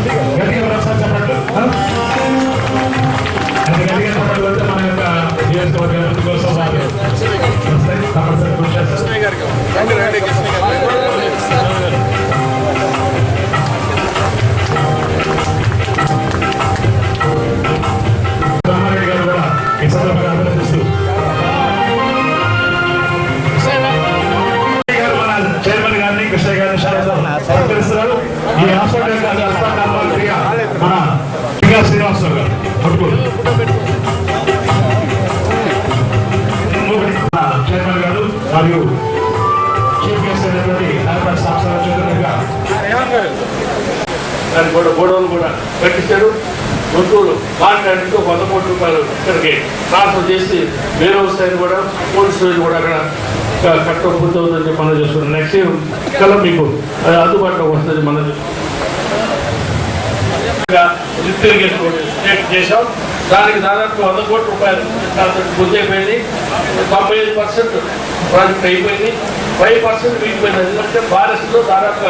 గట్టిగా ఒకసారి చెప్పండి అది గట్టిగా చెప్పండి వెళ్తే మన యొక్క నియోజకవర్గ కోసం వస్తాయి. తప్పనిసరి కృషి చేస్తారు. చైర్మన్ గారిని కృష్ణ గారిని సహకరిస్తున్నారు మరియు చీఫ్ గెస్ట్ అయినటువంటి నాయకుడు సాక్షాత్ దాని కూడా గోడౌన్ కూడా కట్టించారు గుంటూరు మాట్లాడితే వంద కోట్ల రూపాయలు ఇక్కడికి ట్రాన్స్ఫర్ చేసి వేరే వస్తాయని కూడా పోలీస్ స్టేషన్ కూడా అక్కడ కట్ట పూర్తవుతుందని మనం చేస్తున్నాం నెక్స్ట్ ఇయర్ కల్లా మీకు అది అందుబాటులో వస్తుంది మనం లిఫ్ట్ ఇరిగేషన్ కూడా స్టేట్ చేశాం. దానికి దాదాపు వంద కోట్ల రూపాయలు పూర్తి అయిపోయింది. తొంభై ఐదు పర్సెంట్ ప్రాజెక్ట్ అయిపోయింది. ఫైవ్ పర్సెంట్ మిగిలిపోయింది ఎందుకంటే ఫారెస్ట్లో దాదాపు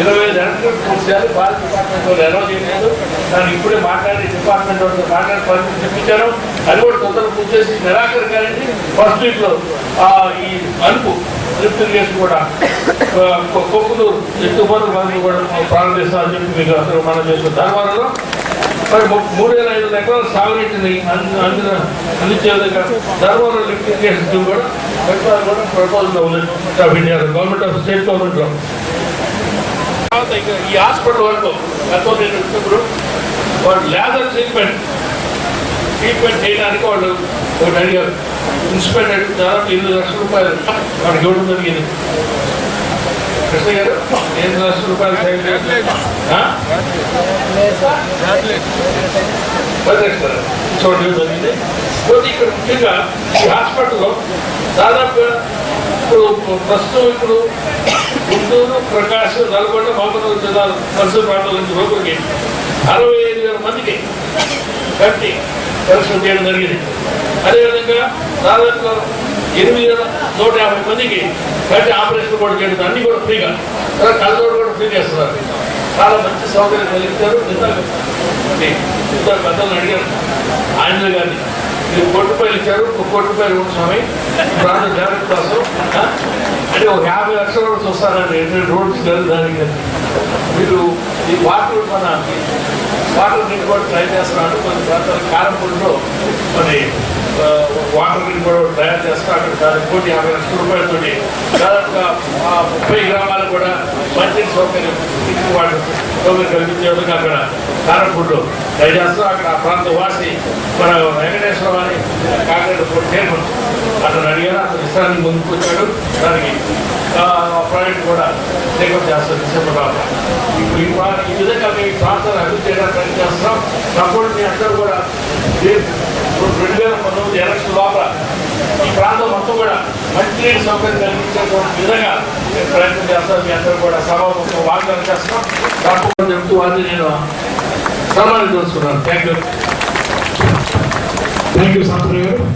ఇరవై ఐదు ఎలక్ట్రిక్ పూర్తి చేయాలి. ఫారెస్ట్ డిపార్ట్మెంట్ వాళ్ళు ఎలా చేయలేదు. దాన్ని ఇప్పుడే మాట్లాడి డిపార్ట్మెంట్ వాళ్ళతో మాట్లాడి పర్మిషన్ చెప్పించారు. అది కూడా తొందరగా పూర్తి చేసి నెలాఖరు కానీ ఫస్ట్ వీక్లో ఈ అనుపు లిఫ్ట్ ఇరిగేషన్ కూడా ఆ, ఎక్కువ కొక్కునూరు ఎత్తుపరు మనం కూడా చెప్పి మీకు అందరూ మనం చేస్తాం దానివల్ల మరి మూడు వేల ఐదు వందల ఎకరాల సాగునీటిని అందిన అందించే విధంగా ధర్మవరం ఎలక్ట్రిఫికేషన్ స్కీమ్ కూడా ప్రతిపాదన కూడా ప్రపోజల్ ఉంది of India government of state గవర్నమెంట్లో తర్వాత ఇక ఈ హాస్పిటల్ వరకు గతంలో నేను వచ్చినప్పుడు వాళ్ళు లేజర్ ట్రీట్మెంట్ ట్రీట్మెంట్ చేయడానికి వాళ్ళు ఒకటి అడిగారు. ఇన్స్పెక్టర్ అడిగితే దాదాపు ఎనిమిది లక్షల రూపాయలు. వాడికి ఇవ్వడం జరిగింది. ఎనిమిది లక్షల రూపాయలు సైన్ చేసి- ఆ? పది చూడండి ఇవ్వడం జరిగింది పోతే ఇక్కడ ముఖ్యంగా ఈ హాస్పిటల్లో దాదాపుగా ఇప్పుడు ప్రస్తుతం ఇప్పుడు గుంటూరు ప్రకాశం నల్గొండ మహబూబ్ జిల్లాలు పరిసర ప్రాంతాల నుంచి లోపలికి అరవై ఐదు వేల మందికి కట్టి పరీక్షలు చేయడం జరిగింది అదేవిధంగా దాదాపు ఎనిమిది వేల నూట యాభై మందికి కట్టి ఆపరేషన్ కూడా చేయడం అన్ని కూడా ఫ్రీగా. తర్వాత కూడా ఫ్రీ చేస్తున్నారు. చాలా మంచి సౌకర్యం కలిగించారు. ఇద్దరు మరి పెద్దలను అడిగారు. ఆయన గారిని. మీరు కోటి రూపాయలు ఇచ్చారు. ఒక కోటి రూపాయలు ఇవ్వండి స్వామి. ప్రాంత జాగ్రత్త కోసం. అంటే ఒక యాభై లక్షల వరకు చూస్తారండి ఎన్ని రోడ్స్ లేదు దానికి. మీరు ఈ వాటర్ మన వాటర్ నీటి కూడా ట్రై చేస్తున్నారు. కొన్ని ప్రాంతాల కారంపూర్లో మరి వాటర్ గ్రిడ్ కూడా తయారు చేస్తున్నారు అక్కడ దాని కోటి యాభై లక్షల రూపాయలతోటి దాదాపుగా ముప్పై గ్రామాలు కూడా మంచి సౌకర్యం ఇంటికి వాళ్ళు సౌకర్యం కల్పించేందుకు అక్కడ కారంపూడిలో ట్రై అక్కడ ఆ ప్రాంత వాసి మన వెంకటేశ్వరం అని కాకినాడ చైర్మన్ అతను అడిగారు. అతను విశ్రాంతి ముందుకు వచ్చాడు. దానికి ప్రాజెక్ట్ కూడా టేకప్ చేస్తారు డిసెంబర్ లోపల ఇప్పుడు ఈ విధంగా మేము ప్రాంతాన్ని అభివృద్ధి చేయడానికి ప్రయత్నం చేస్తున్నాం తప్పకుండా మీ అందరూ కూడా రేపు రెండు వేల పంతొమ్మిది ఎలక్షన్ లోపల ఈ ప్రాంతం మొత్తం కూడా మంచినీటి సౌకర్యం కలిగించేటువంటి విధంగా మేము ప్రయత్నం చేస్తాం మీ అందరూ కూడా సభాముఖం వాగ్దానం చేస్తున్నాం. తప్పకుండా చెప్తూ వారిని నేను సన్మానం చూస్తున్నాను thank you thank you Santharao గారు.